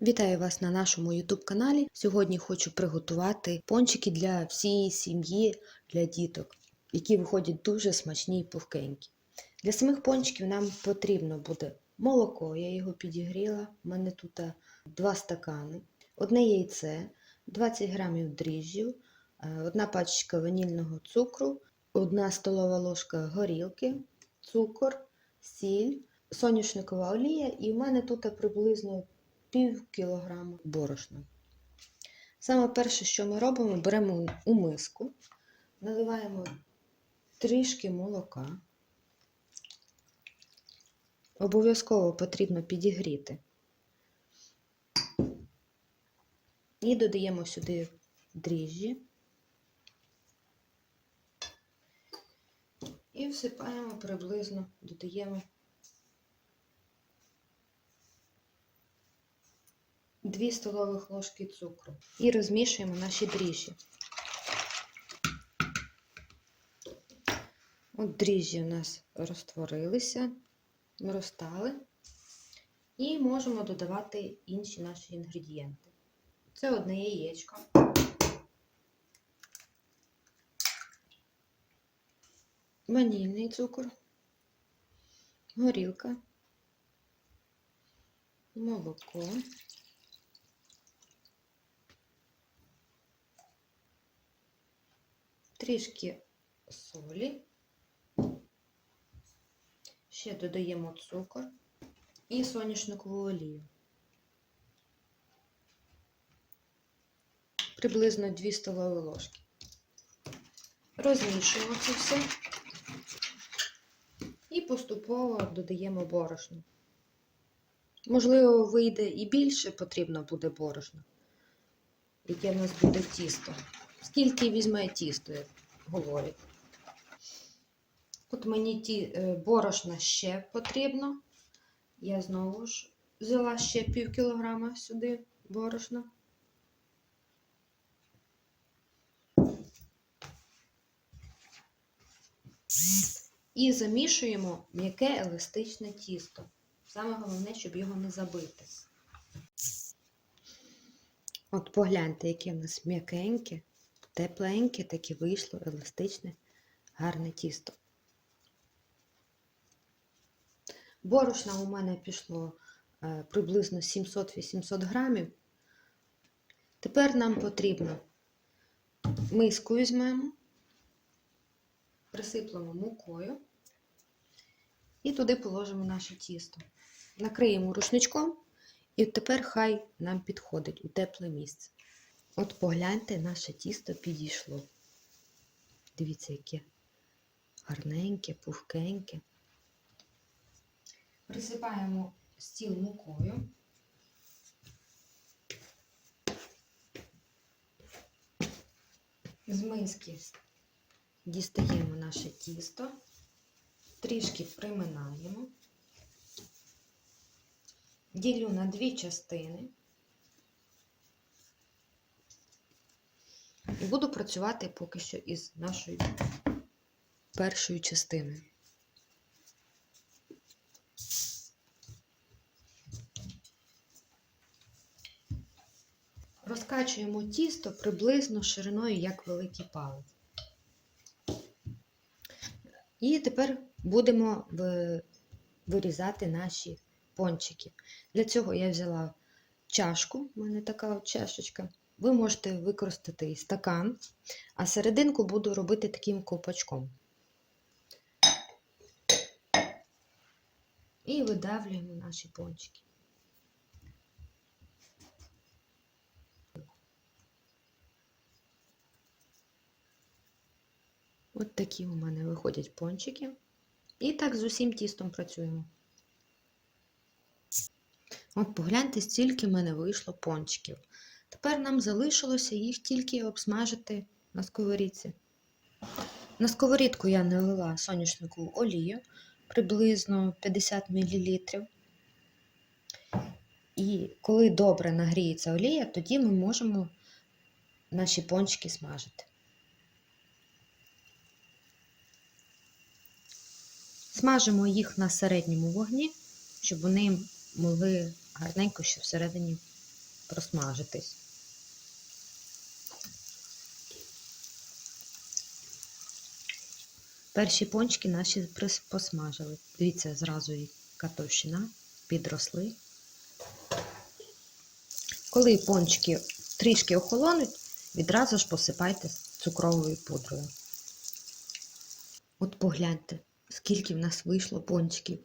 Вітаю вас на нашому YouTube каналі. Сьогодні хочу приготувати пончики для всієї сім'ї, для діток, які виходять дуже смачні і пухкенькі. Для самих пончиків нам потрібно буде молоко, я його підігріла. У мене тут 2 стакани, одне яйце, 20 грамів дріжджів, е, одна пачечка ванільного цукру, одна столова ложка горілки, цукор, сіль, соняшникова олія, і в мене тут приблизно пів кілограма борошна. Саме перше, що ми робимо, беремо у миску, наливаємо трішки молока. Обов'язково потрібно підігріти. І додаємо сюди дріжджі. І всипаємо приблизно, додаємо 2 столових ложки цукру і розмішуємо наші дріжджі. От дріжджі у нас розтворилися, розтали. І можемо додавати інші наші інгредієнти. Це одне яєчко. Ванільний цукор, горілка, молоко. Трішки солі, ще додаємо цукор і соняшникову олію. Приблизно 2 столові ложки. Розмішуємо це все і поступово додаємо борошно. Можливо, вийде і більше потрібно буде борошна, яке в нас буде тісто. Скільки візьме тісто, як говорять. От мені ті е, борошна ще потрібно. Я знову ж взяла ще пів кілограма сюди борошна. І замішуємо м'яке еластичне тісто. Саме головне, щоб його не забити. От погляньте, яке в нас м'якеньке, тепленьке, таке вийшло, еластичне, гарне тісто. Борошна у мене пішло е, приблизно 700-800 грамів. Тепер нам потрібно миску візьмемо, присиплемо мукою і туди положимо наше тісто. Накриємо рушничком, і тепер хай нам підходить у тепле місце. От погляньте, наше тісто підійшло. Дивіться, яке гарненьке, пухкеньке. Присипаємо стіл мукою. З миски дістаємо наше тісто, трішки приминаємо, ділю на дві частини і буду працювати поки що із нашою першою частиною. Розкачуємо тісто приблизно шириною, як великий палець. І тепер будемо вирізати наші пончики. Для цього я взяла чашку, у мене така чашечка. Ви можете використати стакан, а серединку буду робити таким ковпачком. І видавлюємо наші пончики. От такі у мене виходять пончики. І так з усім тістом працюємо. От погляньте, стільки в мене вийшло пончиків. Тепер нам залишилося їх тільки обсмажити на сковорідці. На сковорідку я налила соняшникову олію приблизно 50 мл. І коли добре нагріється олія, тоді ми можемо наші пончики смажити. Смажимо їх на середньому вогні, щоб вони могли гарненько ще всередині просмажитись. Перші пончики наші посмажили. Дивіться, зразу яка товщина, підросли. Коли пончики трішки охолонуть, відразу ж посипайте цукровою пудрою. От погляньте, скільки в нас вийшло пончиків.